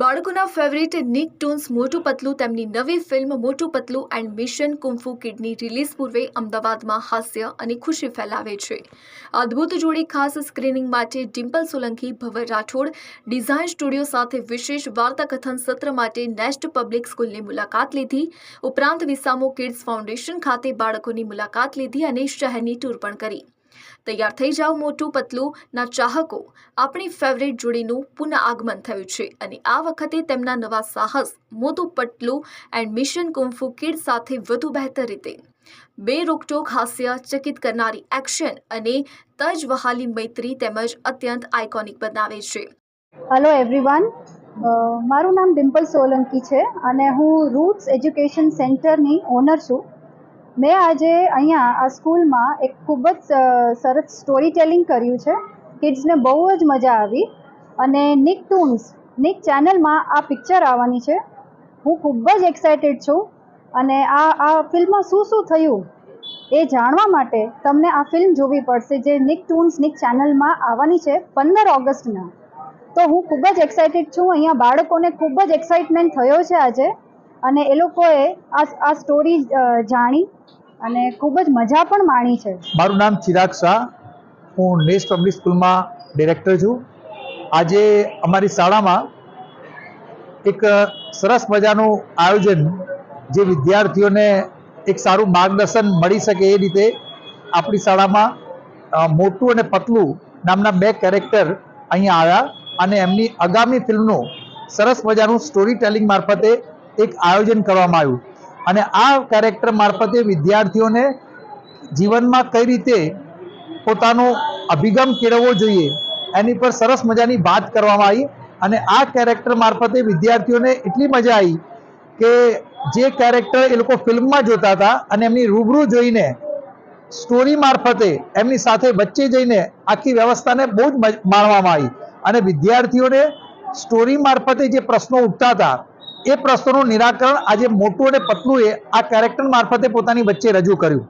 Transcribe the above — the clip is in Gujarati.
બાળકોના ફેવરિટ નિક ટૂન્સ મોટું પતલું, તેમની નવી film Motu Patlu and mission kung fu kidney release પૂર્વે અમદાવાદમાં હાસ્ય અને ખુશી ફેલાવે છે. અદ્ભુત જોડી ખાસ સ્ક્રીનિંગ માટે ડિમ્પલ સોલંકી, ભવર રાઠોડ ડિઝાઇન સ્ટુડિયો સાથે વિશેષ વાર્તાકથન સત્ર માટે નેસ્ટ પબ્લિક સ્કૂલની મુલાકાત લીધી. ઉપરાંત વિસામો કિડ્સ ફાઉન્ડેશન ખાતે બાળકોની મુલાકાત લીધી અને શહેરની ટૂર પણ કરી. તૈયાર થઈ જાઓ મોટું પતલું, ના ચાહકો. આપણી ફેવરેટ જોડીનું પુનઃ આગમન થયું છે અને આ વખતે તેમના નવા સાહસ, Motu Patlu and mission kung fu kid સાથે વધુ બહેતર રીતે. બે રોકટોક હાસ્ય ચકિત કરનારી એક્શન અને તજ વહાલી મૈત્રી તેમજ અત્યંત આઇકોનિક બનાવે છે. હેલો એવરીવન મારું નામ ડિમ્પલ સોલંકી છે અને હું રૂટ્સ એજ્યુકેશન સેન્ટરની ઓનર છું. મેં આજે અહીંયા આ સ્કૂલમાં એક ખૂબ જ સરસ સ્ટોરી ટેલિંગ કર્યું છે. કિડ્સને બહુ જ મજા આવી. અને નિક ટૂન્સ નિક ચેનલમાં આ પિક્ચર આવવાની છે. હું ખૂબ જ એક્સાઇટેડ છું. અને આ આ ફિલ્મમાં શું શું થયું એ જાણવા માટે તમને આ ફિલ્મ જોવી પડશે જે નિક ટૂન્સ નિક ચેનલમાં આવવાની છે પંદર ઓગસ્ટના. તો હું ખૂબ જ એક્સાઇટેડ છું. અહીંયા બાળકોને ખૂબ જ એક્સાઇટમેન્ટ થયો છે આજે. અને એ લોકોએ આ આ સ્ટોરી જાણી અને ખૂબ જ મજા પણ માણી છે. મારું નામ ચિરાગ શાહ. હું નેસ્ટ પબ્લિક સ્કૂલમાં ડિરેક્ટર છું. આજે અમારી શાળામાં એક સરસ મજાનું આયોજન જે વિદ્યાર્થીઓને એક સારું માર્ગદર્શન મળી શકે એ રીતે આપણી શાળામાં મોટું અને પતલું નામના બે કેરેક્ટર અહીંયા આવ્યા અને એમની આગામી ફિલ્મનું સરસ મજાનું સ્ટોરી ટેલિંગ મારફતે એક આયોજન કરવામાં આવ્યું. અને આ કેરેક્ટર મારફતે વિદ્યાર્થીઓને જીવનમાં કઈ રીતે પોતાનો અભિગમ કેળવવો જોઈએ, એની પર સરસ મજાની વાત કરવામાં આવી. અને આ કેરેક્ટર મારફતે વિદ્યાર્થીઓને એટલી મજા આવી કે જે કેરેક્ટર એ લોકો ફિલ્મમાં જોતા હતા અને એમની રૂબરૂ જોઈને સ્ટોરી મારફતે એમની સાથે વચ્ચે જઈને આખી વ્યવસ્થાને બહુ જ માણવામાં આવી. અને વિદ્યાર્થીઓને સ્ટોરી મારફતે જે પ્રશ્નો ઉઠતા હતા એ પ્રશ્નોનું નિરાકરણ આજે મોટું અને પતલું એ આ કેરેક્ટર મારફતે પોતાની વચ્ચે રજૂ કર્યું.